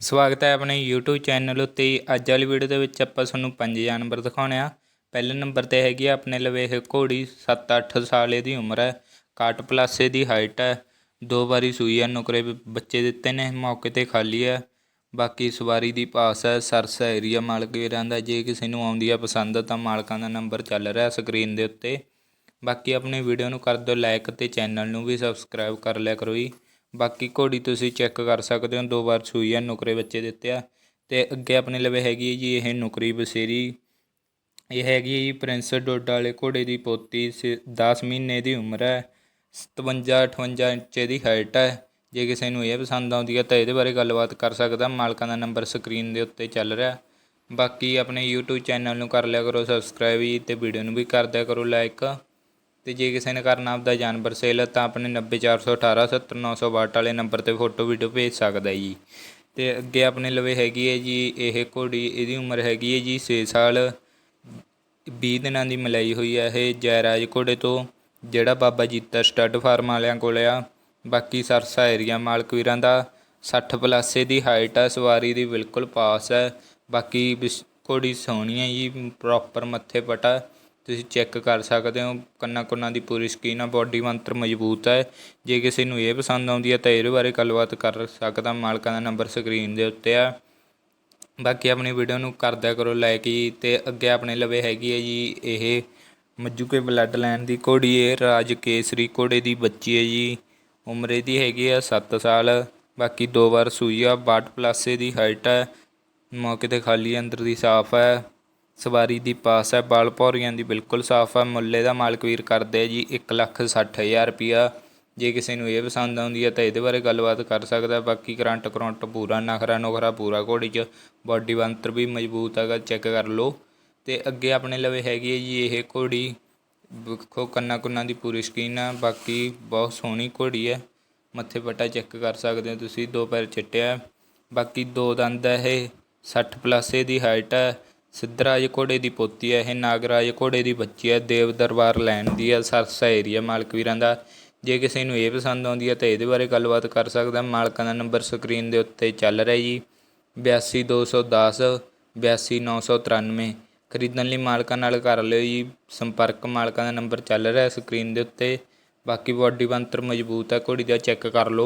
ਸਵਾਗਤ ਹੈ ਆਪਣੇ YouTube ਚੈਨਲ ਉੱਤੇ। ਅੱਜ ਵਾਲੀ ਵੀਡੀਓ ਦੇ ਵਿੱਚ ਆਪਾਂ ਤੁਹਾਨੂੰ ਪੰਜ ਜਾਨਵਰ ਦਿਖਾਉਣੇ ਆ। ਪਹਿਲੇ ਨੰਬਰ ਤੇ ਹੈਗੀ ਆ ਆਪਣੇ ਲਵੇ ਇਹ ਘੋੜੀ 7-8 ਸਾਲ ਇਹਦੀ ਉਮਰ ਹੈ। ਕਾਟ ਪਲੱਸ ਇਹਦੀ ਹਾਈਟ ਹੈ। ਦੋ ਵਾਰੀ ਸੂਈ ਹੈ ਨੁਕਰੇ ਬੱਚੇ ਦਿੱਤੇ ਨੇ, ਮੌਕੇ ਤੇ ਖਾਲੀ ਹੈ। ਬਾਕੀ ਸਵਾਰੀ ਦੀ ਪਾਸ ਹੈ, ਸਰਸਾ ਏਰੀਆ ਮਾਲਕ ਵੀਰਾਂ ਦਾ ਜੇ ਕਿਸੇ ਨੂੰ ਆਉਂਦੀ ਆ ਪਸੰਦ, ਤਾਂ ਮਾਲਕਾਂ ਦਾ ਨੰਬਰ ਚੱਲ ਰਿਹਾ ਸਕਰੀਨ ਦੇ ਉੱਤੇ। ਬਾਕੀ ਆਪਣੀ ਵੀਡੀਓ ਨੂੰ ਕਰ ਦਿਓ ਲਾਈਕ ਤੇ ਚੈਨਲ ਨੂੰ ਵੀ ਸਬਸਕ੍ਰਾਈਬ ਕਰ ਲਿਆ ਕਰੋ ਜੀ। ਬਾਕੀ ਘੋੜੀ ਤੁਸੀਂ ਚੈੱਕ ਕਰ ਸਕਦੇ ਹੋ, ਦੋ ਵਾਰ ਸੂਈ ਆ, ਨੁਕਰੇ ਬੱਚੇ ਦਿੱਤੇ ਆ। ਤੇ ਅੱਗੇ ਆਪਣੇ ਲਵੇ ਹੈਗੀ ਹੈ ਜੀ ਇਹ ਨੁਕਰੀ ਬਸੇਰੀ। ਇਹ ਹੈਗੀ ਹੈ ਜੀ ਪ੍ਰਿੰਸ ਡੋਡਾ ਵਾਲੇ ਘੋੜੇ ਦੀ ਪੋਤੀ 10 ਮਹੀਨੇ ਦੀ ਉਮਰ ਹੈ 57 58 ਇੰਚ ਦੀ ਹਾਈਟ ਹੈ। ਜੇ ਕਿਸੇ ਨੂੰ ਇਹ ਪਸੰਦ ਆਉਂਦੀ ਹੈ ਤਾਂ ਇਹਦੇ ਬਾਰੇ ਗੱਲਬਾਤ ਕਰ ਸਕਦਾ, ਮਾਲਕਾਂ ਦਾ ਨੰਬਰ ਸਕਰੀਨ ਦੇ ਉੱਤੇ ਚੱਲ ਰਿਹਾ। ਬਾਕੀ ਆਪਣੇ YouTube ਚੈਨਲ ਨੂੰ ਕਰ ਲਿਆ ਕਰੋ ਸਬਸਕ੍ਰਾਈਬ ਜੀ ਤੇ ਵੀਡੀਓ ਨੂੰ ਵੀ ਕਰ ਦਿਆ ਕਰੋ ਲਾਈਕ ਤੇ ਜੇ ਕਿਸੇ ਨੇ ਕਰਨਾ ਆਪਦਾ ਜਾਨਵਰ ਸੇਲ, ਤਾਂ ਆਪਣੇ 90418 70962 ਵਾਲੇ ਨੰਬਰ ਤੇ ਫੋਟੋ ਵੀਡੀਓ ਭੇਜ ਸਕਦਾ ਜੀ। ਤੇ ਅੱਗੇ ਆਪਣੇ ਲਵੇ ਹੈਗੀ ਹੈ ਜੀ, ਇਹ ਘੋੜੀ ਇਹਦੀ ਉਮਰ ਹੈਗੀ ਹੈ ਜੀ 6 ਸਾਲ 20 ਦਿਨਾਂ ਦੀ ਮਲਾਈ ਹੋਈ ਹੈ ਇਹ ਜੈਰਾਜ ਘੋੜੇ ਤੋਂ, ਜਿਹੜਾ ਬਾਬਾ ਜੀਤਾ ਸਟੱਡ ਫਾਰਮ ਵਾਲਿਆਂ ਕੋਲ ਆ। ਬਾਕੀ ਸਰਸਾ ਏਰੀਆ ਮਾਲਕ ਵੀਰਾਂ ਦਾ 60 ਪਲੱਸ ਦੀ ਹਾਈਟ ਆ, ਸਵਾਰੀ ਦੀ ਬਿਲਕੁਲ ਪਾਸ ਹੈ। ਬਾਕੀ ਬਿਸ- ਘੋੜੀ ਸੋਹਣੀ ਹੈ ਜੀ ਪ੍ਰੋਪਰ ਮੱਥੇ ਪਟਾ। ਤੁਸੀਂ ਚੈੱਕ ਕਰ ਸਕਦੇ ਹੋ, ਕੰਨਾਂ ਕੁੰਨਾਂ ਦੀ ਪੂਰੀ ਸਕੀਨ ਆ ਬੋਡੀ ਮੰਤਰ ਮਜ਼ਬੂਤ ਹੈ ਜੇ ਕਿਸੇ ਨੂੰ ਇਹ ਪਸੰਦ ਆਉਂਦੀ ਹੈ ਤਾਂ ਇਹਦੇ ਬਾਰੇ ਗੱਲਬਾਤ ਕਰ ਸਕਦਾ, ਮਾਲਕਾਂ ਦਾ ਨੰਬਰ ਸਕਰੀਨ ਦੇ ਉੱਤੇ ਆ। ਬਾਕੀ ਆਪਣੀ ਵੀਡੀਓ ਨੂੰ ਕਰਦਿਆ ਕਰੋ ਲਾਈਕ ਜੀ, ਤੇ ਅੱਗੇ ਆਪਣੇ ਲਵੇ ਹੈਗੀ ਹੈ ਜੀ, ਇਹ ਮੱਜੂਕੇ ਬਲੱਡ ਲਾਈਨ ਦੀ ਘੋੜੀ ਹੈ ਰਾਜ ਕੇਸਰੀ ਘੋੜੇ ਦੀ ਬੱਚੀ ਹੈ ਜੀ। ਉਮਰ ਇਹਦੀ ਹੈਗੀ ਆ 7 ਸਾਲ, ਬਾਕੀ ਦੋ ਵਾਰ ਸੂਈ ਆ 62 ਪਲੱਸ ਦੀ ਹਾਈਟ ਹੈ ਮੌਕੇ ਤੇ ਖਾਲੀ ਅੰਦਰ ਦੀ ਸਾਫ਼ ਹੈ ਸਵਾਰੀ ਦੀ ਪਾਸ ਹੈ। ਬਾਲ ਭੌਰੀਆਂ ਦੀ ਬਿਲਕੁਲ ਸਾਫ਼ ਹੈ। ਮੁੱਲੇ ਦਾ ਮਾਲਕ ਵੀਰ ਕਰਦੇ ਜੀ ਇੱਕ ਲੱਖ ਸੱਠ ਹਜ਼ਾਰ ਰੁਪਿਆ ਜੇ ਕਿਸੇ ਨੂੰ ਇਹ ਪਸੰਦ ਆਉਂਦੀ ਹੈ ਤਾਂ ਇਹਦੇ ਬਾਰੇ ਗੱਲਬਾਤ ਕਰ ਸਕਦਾ ਬਾਕੀ ਕਰੰਟ ਕਰੰਟ ਪੂਰਾ, ਨਖਰਾ ਨੁਖਰਾ ਪੂਰਾ ਘੋੜੀ 'ਚ। ਬਾਡੀ ਬੰਤਰ ਵੀ ਮਜ਼ਬੂਤ ਹੈਗਾ, ਚੈੱਕ ਕਰ ਲਓ। ਤੇ ਅੱਗੇ ਆਪਣੇ ਲਵੇ ਹੈਗੀ ਹੈ ਜੀ ਇਹ ਘੋੜੀ। ਵੇਖੋ ਕੰਨਾਂ ਕੁੰਨਾਂ ਦੀ ਪੂਰੀ ਸਕੀਨ ਆ। ਬਾਕੀ ਬਹੁਤ ਸੋਹਣੀ ਘੋੜੀ ਹੈ। ਮੱਥੇ ਪੱਟਾ ਚੈੱਕ ਕਰ ਸਕਦੇ ਹੋ ਤੁਸੀਂ। ਦੋ ਪੈਰ ਚਿੱਟਿਆ ਬਾਕੀ ਦੋ ਦੰਦ ਹੈ ਇਹ। 60 ਪਲੱਸ ਦੀ ਹਾਈਟ ਹੈ। ਸਿੱਧਰਾਜ ਘੋੜੇ ਦੀ ਪੋਤੀ ਹੈ, ਇਹ ਨਾਗਰਾਜ ਘੋੜੇ ਦੀ ਬੱਚੀ ਹੈ, ਦੇਵ ਦਰਬਾਰ ਲੈਣ ਦੀ ਹੈ ਸਰਸਾ ਏਰੀਆ ਮਾਲਕ ਵੀਰਾਂ ਦਾ। ਜੇ ਕਿਸੇ ਨੂੰ ਇਹ ਪਸੰਦ ਆਉਂਦੀ ਹੈ ਤਾਂ ਇਹਦੇ ਬਾਰੇ ਗੱਲਬਾਤ ਕਰ ਸਕਦਾ ਮਾਲਕਾਂ ਦਾ ਨੰਬਰ ਸਕਰੀਨ ਦੇ ਉੱਤੇ ਚੱਲ ਰਿਹਾ ਜੀ। 82210 82993 ਖਰੀਦਣ ਲਈ ਮਾਲਕਾਂ ਨਾਲ ਕਰ ਲਿਓ ਜੀ। ਸੰਪਰਕ ਮਾਲਕਾਂ ਦਾ ਨੰਬਰ ਚੱਲ ਰਿਹਾ ਸਕਰੀਨ ਦੇ ਉੱਤੇ। ਬਾਕੀ ਬਾਡੀ ਬੰਤਰ ਮਜ਼ਬੂਤ ਹੈ, ਘੋੜੀ ਦਾ ਚੈੱਕ ਕਰ ਲਓ।